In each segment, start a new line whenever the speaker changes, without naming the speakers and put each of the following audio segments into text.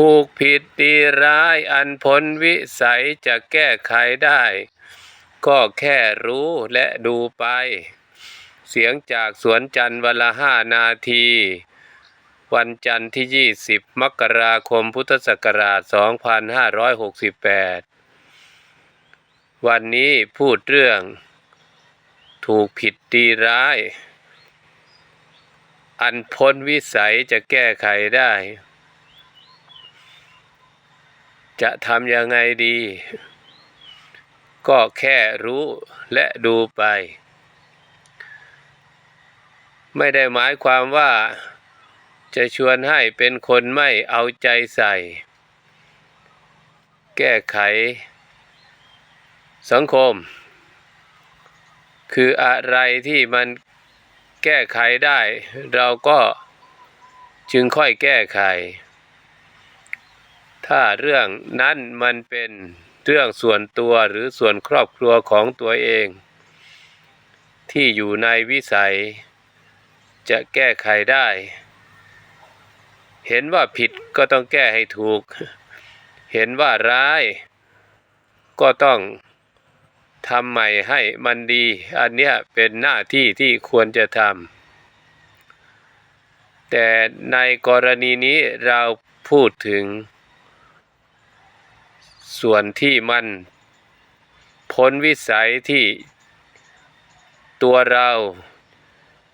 ถูกผิดดีร้ายอันพ้นวิสัยจะแก้ไขได้ ก็แค่รู้และดูไป เสียงจากสวนจันทร์วันละห้านาที วันจันทร์ที่ 20 มกราคมพุทธศักราช 2568 วันนี้พูดเรื่อง ถูกผิดดีร้าย อันพ้นวิสัยจะแก้ไขได้ จะทำยังไงดี ก็แค่รู้และดูไป ไม่ได้หมายความว่า จะชวนให้เป็นคนไม่เอาใจใส่ แก้ไข สังคม คืออะไรที่มันแก้ไขได้ เราก็จึงค่อยแก้ไข ถ้าเรื่องนั้นมันเป็นเรื่องส่วนตัวหรือส่วนครอบครัวของตัวเอง ที่อยู่ในวิสัย จะแก้ไขได้ เห็นว่าผิดก็ต้องแก้ให้ถูก เห็นว่าร้าย ก็ต้องทำใหม่ให้มันดี อันเนี้ยเป็นหน้าที่ที่ควรจะทำแต่ในกรณีนี้เราพูดถึง ส่วนที่มัน พ้นวิสัยที่ตัวเรา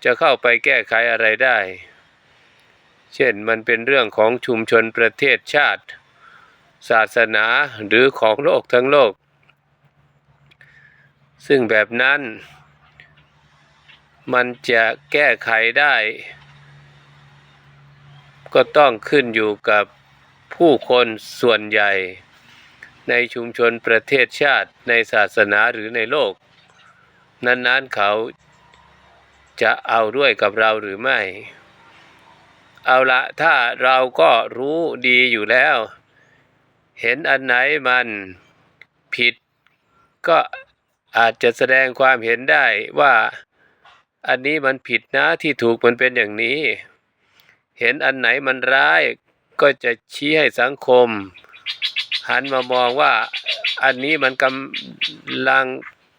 จะเข้าไปแก้ไขอะไรได้ เช่นมันเป็นเรื่องของชุมชนประเทศชาติ ศาสนาหรือของโลกทั้งโลก ซึ่งแบบนั้น มันจะแก้ไขได้ ก็ต้องขึ้นอยู่กับผู้คนส่วนใหญ่ ในชุมชนประเทศชาติในศาสนาหรือในโลก นั้นๆเขาจะเอาด้วยกับเราหรือไม่ เอาละถ้าเราก็รู้ดีอยู่แล้ว เห็นอันไหนมันผิด ก็อาจจะแสดงความเห็นได้ว่าอันนี้มันผิดนะที่ถูกมันเป็นอย่างนี้ เห็นอันไหนมันร้ายก็จะชี้ให้สังคม หันมามองว่าอันนี้มันกำลัง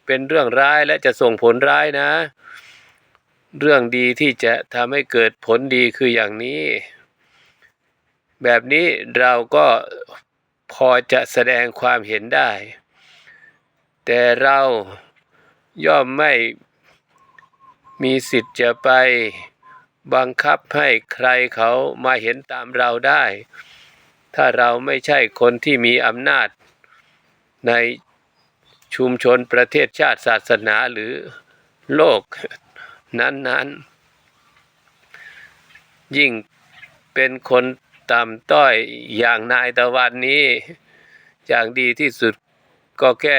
เป็นเรื่องร้ายและจะส่งผลร้ายนะ เรื่องดีที่จะทำให้เกิดผลดีคืออย่างนี้ แบบนี้เราก็พอจะแสดงความเห็นได้ แต่เราย่อมไม่มีสิทธิ์จะไปบังคับให้ใครเขามาเห็นตามเราได้ ถ้าเราไม่ใช่คนที่มีอำนาจ ในชุมชนประเทศชาติศาสนาหรือโลกนั้นๆ ยิ่งเป็นคนต่ำต้อยอย่างนายตะวันนี้ อย่างดีที่สุดก็แค่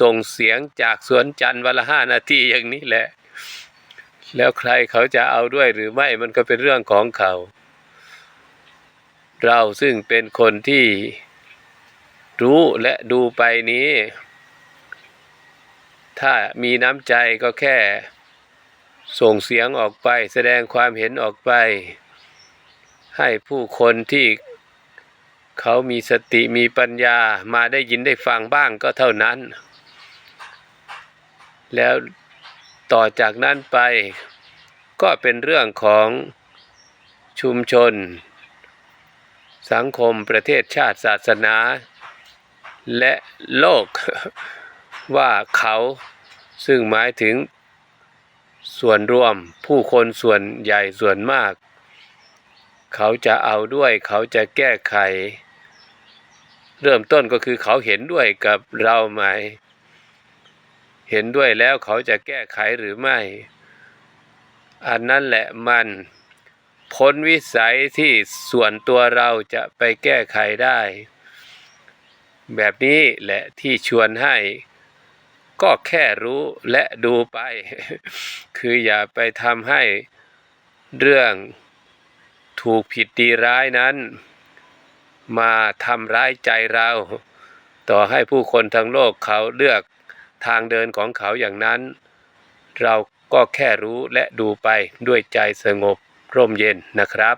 ส่งเสียงจากสวนจันทร์วันละห้านาทีอย่างนี้แหละ แล้วใครเขาจะเอาด้วยหรือไม่มันก็เป็นเรื่องของเขา เราซึ่งเป็นคนที่รู้และดูไปนี้ ถ้ามีน้ำใจก็แค่ ส่งเสียงออกไปแสดงความเห็นออกไป ให้ผู้คนที่เขามีสติมีปัญญามาได้ยินได้ฟังบ้างก็เท่านั้น แล้วต่อจากนั้นไปก็เป็นเรื่องของชุมชน สังคมประเทศชาติศาสนา และโลกว่าเขาซึ่งหมายถึงส่วนรวมผู้คนส่วนใหญ่ส่วนมาก เขาจะเอาด้วยเขาจะแก้ไข เริ่มต้นก็คือเขาเห็นด้วยกับเราไหม เห็นด้วยแล้วเขาจะแก้ไขหรือไม่ อันนั้นแหละมัน พ้นวิสัยที่ส่วนตัวเราจะไปแก้ไขได้ แบบนี้แหละที่ชวนให้ ก็แค่รู้และดูไป คืออย่าไปทำให้เรื่องถูกผิดดีร้ายนั้น มาทำร้ายใจเรา ต่อให้ผู้คนทั้งโลกเขาเลือกทางเดินของเขาอย่างนั้น เราก็แค่รู้และดูไปด้วยใจสงบ ร่มเย็นนะครับ